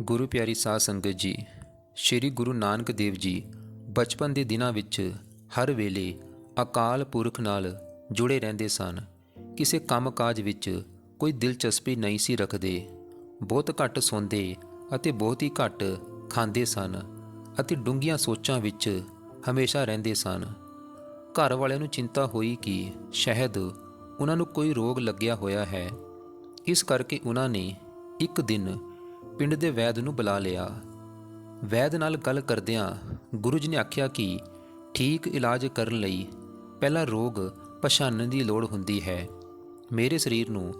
ਗੁਰੂ ਪਿਆਰੀ ਸਾਧ ਸੰਗਤ ਜੀ, ਸ੍ਰੀ ਗੁਰੂ ਨਾਨਕ ਦੇਵ ਜੀ ਬਚਪਨ ਦੇ ਦਿਨਾਂ ਵਿੱਚ ਹਰ ਵੇਲੇ ਅਕਾਲ ਪੁਰਖ ਨਾਲ ਜੁੜੇ ਰਹਿੰਦੇ ਸਨ। ਕਿਸੇ ਕੰਮਕਾਜ ਵਿੱਚ ਕੋਈ ਦਿਲਚਸਪੀ ਨਹੀਂ ਸੀ ਰੱਖਦੇ। ਬਹੁਤ ਘੱਟ ਸੌਂਦੇ ਅਤੇ ਬਹੁਤ ਹੀ ਘੱਟ ਖਾਂਦੇ ਸਨ ਅਤੇ ਡੂੰਘੀਆਂ ਸੋਚਾਂ ਵਿੱਚ ਹਮੇਸ਼ਾ ਰਹਿੰਦੇ ਸਨ। ਘਰ ਵਾਲਿਆਂ ਨੂੰ ਚਿੰਤਾ ਹੋਈ ਕਿ ਸ਼ਾਇਦ ਉਹਨਾਂ ਨੂੰ ਕੋਈ ਰੋਗ ਲੱਗਿਆ ਹੋਇਆ ਹੈ। ਇਸ ਕਰਕੇ ਉਹਨਾਂ ਨੇ ਇੱਕ ਦਿਨ ਪਿੰਡ ਦੇ ਵੈਦ ਨੂੰ ਬੁਲਾ ਲਿਆ। ਵੈਦ ਨਾਲ ਗੱਲ ਕਰਦਿਆਂ ਗੁਰੂ ਜੀ ਨੇ ਆਖਿਆ ਕਿ ਠੀਕ ਇਲਾਜ ਕਰਨ ਲਈ ਪਹਿਲਾਂ ਰੋਗ ਪਛਾਣਨ ਦੀ ਲੋੜ ਹੁੰਦੀ ਹੈ। ਮੇਰੇ ਸਰੀਰ ਨੂੰ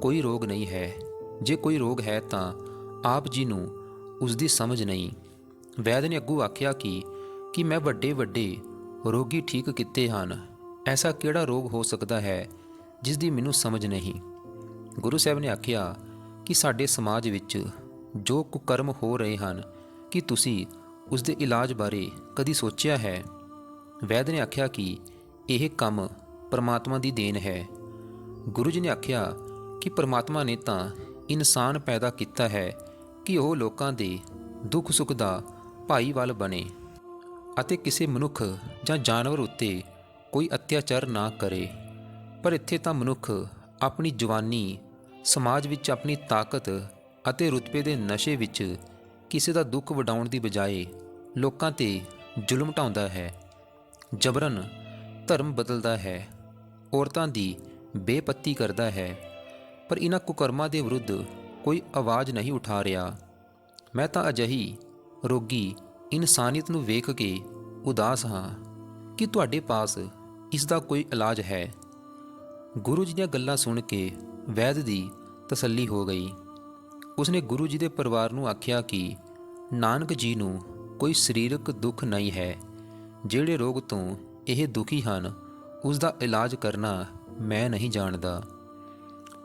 ਕੋਈ ਰੋਗ ਨਹੀਂ ਹੈ। ਜੇ ਕੋਈ ਰੋਗ ਹੈ ਤਾਂ ਆਪ ਜੀ ਨੂੰ ਉਸ ਦੀ ਸਮਝ ਨਹੀਂ। ਵੈਦ ਨੇ ਅੱਗੂ ਆਖਿਆ ਕਿ ਕਿ ਮੈਂ ਵੱਡੇ ਵੱਡੇ ਰੋਗੀ ਠੀਕ ਕੀਤੇ ਹਨ। ਐਸਾ ਕਿਹੜਾ ਰੋਗ ਹੋ ਸਕਦਾ ਹੈ ਜਿਸ ਦੀ ਮੈਨੂੰ ਸਮਝ ਨਹੀਂ? ਗੁਰੂ ਸਾਹਿਬ ਨੇ ਆਖਿਆ ਕਿ ਸਾਡੇ ਸਮਾਜ ਵਿੱਚ ਜੋ ਕੁਕਰਮ ਹੋ ਰਹੇ ਹਨ, ਕਿ ਤੁਸੀਂ ਉਸ ਦੇ ਇਲਾਜ ਬਾਰੇ ਕਦੀ ਸੋਚਿਆ ਹੈ? ਵੈਦ ਨੇ ਆਖਿਆ ਕਿ ਇਹ ਕੰਮ ਪਰਮਾਤਮਾ ਦੀ ਦੇਣ ਹੈ। ਗੁਰੂ ਜੀ ਨੇ ਆਖਿਆ ਕਿ ਪਰਮਾਤਮਾ ਨੇ ਤਾਂ ਇਨਸਾਨ ਪੈਦਾ ਕੀਤਾ ਹੈ ਕਿ ਉਹ ਲੋਕਾਂ ਦੇ ਦੁੱਖ ਸੁੱਖ ਦਾ ਭਾਈਵਾਲ ਬਣੇ ਅਤੇ ਕਿਸੇ ਮਨੁੱਖ ਜਾਂ ਜਾਨਵਰ ਉੱਤੇ ਕੋਈ ਅਤਿਆਚਾਰ ਨਾ ਕਰੇ। ਪਰ ਇੱਥੇ ਤਾਂ ਮਨੁੱਖ ਆਪਣੀ ਜਵਾਨੀ, ਸਮਾਜ ਵਿੱਚ ਆਪਣੀ ਤਾਕਤ ਅਤੇ ਰੁਤਬੇ ਦੇ ਨਸ਼ੇ ਵਿੱਚ ਕਿਸੇ ਦਾ ਦੁੱਖ ਵਡਾਉਣ ਦੀ ਬਜਾਏ ਲੋਕਾਂ ਤੇ ਜ਼ੁਲਮ ਢਾਉਂਦਾ ਹੈ। ਜਬਰਨ ਧਰਮ ਬਦਲਦਾ ਹੈ। ਔਰਤਾਂ ਦੀ ਬੇਪੱਤੀ ਕਰਦਾ ਹੈ। ਪਰ ਇਹਨਾਂ ਕੁਕਰਮਾਂ ਦੇ ਵਿਰੁੱਧ ਕੋਈ ਆਵਾਜ਼ ਨਹੀਂ ਉਠਾ ਰਿਹਾ। ਮੈਂ ਤਾਂ ਅਜਹੀ ਰੋਗੀ ਇਨਸਾਨੀਅਤ ਨੂੰ ਵੇਖ ਕੇ ਉਦਾਸ ਹਾਂ ਕਿ ਤੁਹਾਡੇ ਪਾਸ ਇਸ ਦਾ ਕੋਈ ਇਲਾਜ ਹੈ। ਗੁਰੂ ਜੀ ਦੀਆਂ ਗੱਲਾਂ ਸੁਣ ਕੇ ਵੈਦ ਦੀ ਤਸੱਲੀ ਹੋ ਗਈ। ਉਸਨੇ ਗੁਰੂ ਜੀ ਦੇ ਪਰਿਵਾਰ ਨੂੰ ਆਖਿਆ ਕਿ ਨਾਨਕ ਜੀ ਨੂੰ ਕੋਈ ਸਰੀਰਕ ਦੁੱਖ ਨਹੀਂ ਹੈ। ਜਿਹੜੇ ਰੋਗ ਤੋਂ ਇਹ ਦੁਖੀ ਹਨ ਉਸ ਦਾ ਇਲਾਜ ਕਰਨਾ ਮੈਂ ਨਹੀਂ ਜਾਣਦਾ।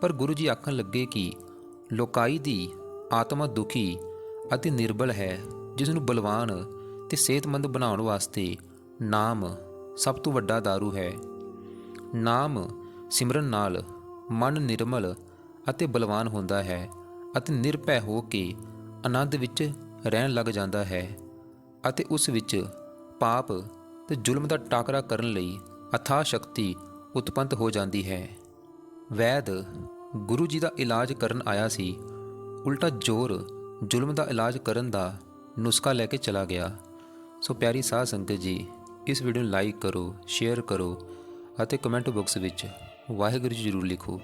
ਪਰ ਗੁਰੂ ਜੀ ਆਖਣ ਲੱਗੇ ਕਿ ਲੋਕਾਈ ਦੀ ਆਤਮਾ ਦੁਖੀ ਅਤੇ ਨਿਰਬਲ ਹੈ ਜਿਸ ਨੂੰ ਬਲਵਾਨ ਤੇ ਸਿਹਤਮੰਦ ਬਣਾਉਣ ਵਾਸਤੇ ਨਾਮ ਸਭ ਤੋਂ ਵੱਡਾ दारू ਹੈ। ਨਾਮ ਸਿਮਰਨ ਨਾਲ ਮਨ ਨਿਰਮਲ ਅਤੇ ਬਲਵਾਨ ਹੁੰਦਾ ਹੈ। ਅਤੇ ਨਿਰਭੈ ਹੋ ਕੇ ਆਨੰਦ ਵਿੱਚ ਰਹਿਣ ਲੱਗ ਜਾਂਦਾ ਹੈ ਅਤੇ ਉਸ ਵਿੱਚ ਪਾਪ ਤੇ ਜ਼ੁਲਮ ਦਾ ਟਾਕਰਾ ਕਰਨ ਲਈ ਅਥਾ ਸ਼ਕਤੀ ਉਤਪੰਨ ਹੋ ਜਾਂਦੀ ਹੈ। ਵੈਦ ਗੁਰੂ ਜੀ ਦਾ ਇਲਾਜ ਕਰਨ ਆਇਆ ਸੀ। ਉਲਟਾ ਜ਼ੋਰ ਜ਼ੁਲਮ ਦਾ ਇਲਾਜ ਕਰਨ ਦਾ ਨੁਸਖਾ ਲੈ ਕੇ ਚਲਾ ਗਿਆ। ਸੋ ਪਿਆਰੀ ਸਾਧ ਸੰਗਤ ਜੀ, ਇਸ ਵੀਡੀਓ ਨੂੰ ਲਾਈਕ ਕਰੋ ਸ਼ੇਅਰ ਕਰੋ ਅਤੇ ਕਮੈਂਟ ਬਾਕਸ ਵਿੱਚ ਵਾਹਿਗੁਰੂ ਜੀ ਜ਼ਰੂਰ ਲਿਖੋ।